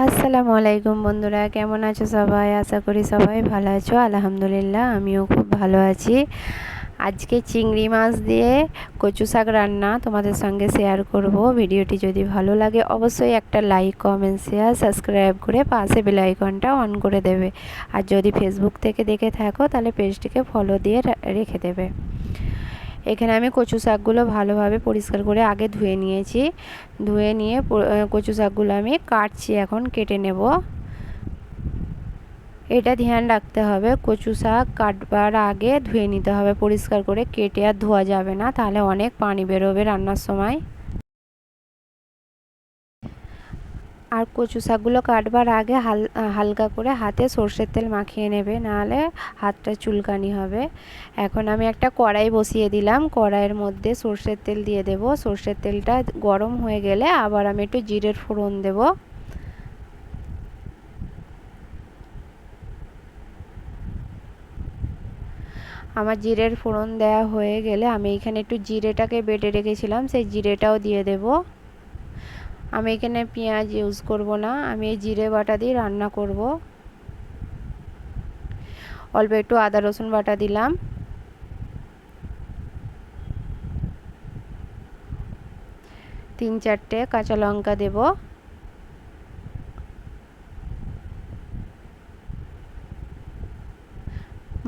আসসালামু আলাইকুম বন্ধুরা, কেমন আছো সবাই? আশা করি সবাই ভালো আছো। আলহামদুলিল্লাহ, আমিও খুব ভালো আছি। আজকে চিংড়ি মাছ দিয়ে কচু শাক রান্না তোমাদের সঙ্গে শেয়ার করব। ভিডিওটি যদি ভালো লাগে, অবশ্যই একটা লাইক কমেন্ট শেয়ার সাবস্ক্রাইব করে পাশে বেল আইকনটা অন করে দেবে। আর যদি ফেসবুক থেকে দেখে থাকো, তাহলে পেজটিকে ফলো দিয়ে রেখে দেবে। এখানে আমি কচু শাকগুলো ভালোভাবে পরিষ্কার করে আগে ধুয়ে নিয়েছি। ধুয়ে নিয়ে কচু শাকগুলো আমি কাটছি এখন, কেটে নেব। এটা ধ্যান রাখতে হবে, কচু শাক কাটবার আগে ধুয়ে নিতে হবে, পরিষ্কার করে কেটে আর ধোয়া যাবে না, তাহলে অনেক পানি বেরোবে রান্নার সময়। আর কচু শাকগুলো কাটবার আগে হাল, হালকা করে হাতে সর্ষের তেল মাখিয়ে নেবে, নাহলে হাতটা চুলকানি হবে। এখন আমি একটা কড়াই বসিয়ে দিলাম, কড়াইয়ের মধ্যে সর্ষের তেল দিয়ে দেব। সর্ষের তেলটা গরম হয়ে গেলে আবার আমি একটু জিরের ফোড়ন দেব। আমার জিরের ফোড়ন দেওয়া হয়ে গেলে আমি এখানে একটু জিরেটাকে বেটে রেখেছিলাম, সেই জিরেটাও দিয়ে দেবো। আমি এখানে পেঁয়াজ ইউজ করব না, আমি এই জিরে বাটা দিয়ে রান্না করব। অল্প একটু আদা, রসুন বাটা দিলাম। তিন চারটে কাঁচা লঙ্কা দেব।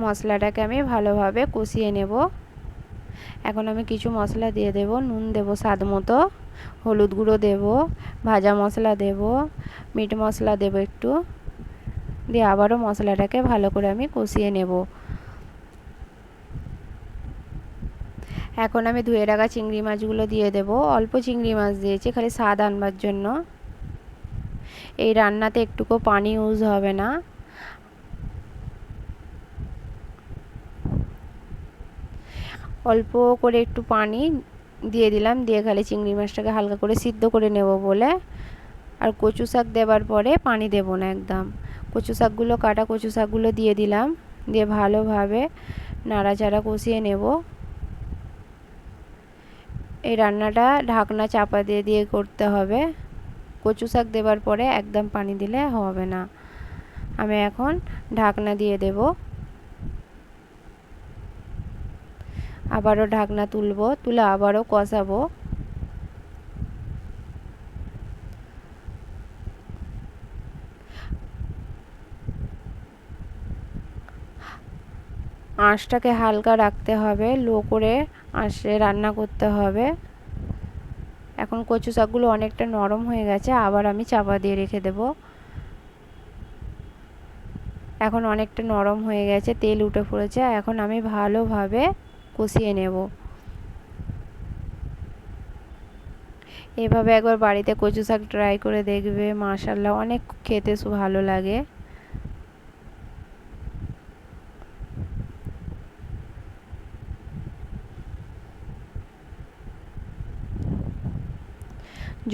মশলাটাকে আমি ভালোভাবে কষিয়ে নেব। এখন আমি কিছু মশলা দিয়ে দেব, নুন দেব স্বাদ মতো। হলুদ গুঁড়ো দেব, ভাজা মশলা দেব, মিট মশলা দেব একটু, দিয়ে আবারও মশলাটাকে ভালো করে আমি কষিয়ে নেব। এখন আমি ধুয়ে রাখা চিংড়ি মাছগুলো দিয়ে দেব। অল্প চিংড়ি মাছ দিয়েছি, খালি স্বাদ আনবার জন্য। এই রান্নাতে একটুকু পানি ইউজ হবে না। অল্প করে একটু পানি দিয়ে দিলাম, দিয়ে খালি চিংড়ি মাছটাকে হালকা করে সিদ্ধ করে নেব বলে। আর কচু শাক দেওয়ার পরে পানি দেব না একদম। কচু শাকগুলো কাটা কচু শাকগুলো দিয়ে দিলাম, দিয়ে ভালোভাবে নাড়াচাড়া কষিয়ে নেব। এই রান্নাটা ঢাকনা চাপা দিয়ে দিয়ে করতে হবে। কচু শাক দেওয়ার পরে একদম পানি দিলে হবে না। আমি এখন ঢাকনা দিয়ে দেবো। আবারও ঢাকনা তুলব, তুলে আবারও কষাবো। আঁশটাকে হালকা রাখতে হবে, লো করে আঁশে রান্না করতে হবে। এখন কচু শাকগুলো অনেকটা নরম হয়ে গেছে, আবার আমি চাপা দিয়ে রেখে দেব। এখন অনেকটা নরম হয়ে গেছে, তেল উঠে পড়েছে। এখন আমি ভালোভাবে কষিয়ে নেব। এভাবে একবার বাড়িতে কচু শাক ট্রাই করে দেখবে মাশাল্লাহ অনেক খেতে ভালো লাগে।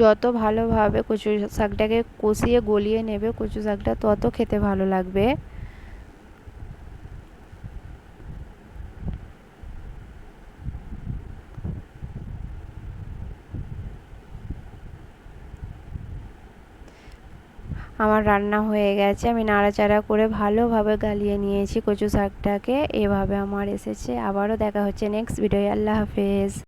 যত ভালোভাবে কচু শাকটাকে কষিয়ে গলিয়ে নেবে, কচু শাকটা তত খেতে ভালো লাগবে। আমার রান্না হয়ে গেছে। আমি নাড়াচাড়া করে ভালোভাবে গালিয়ে নিয়েছি কচু শাকটাকে। এভাবে আমার এসেছে। আবারও দেখা হচ্ছে নেক্সট ভিডিও আল্লাহ হাফেজ।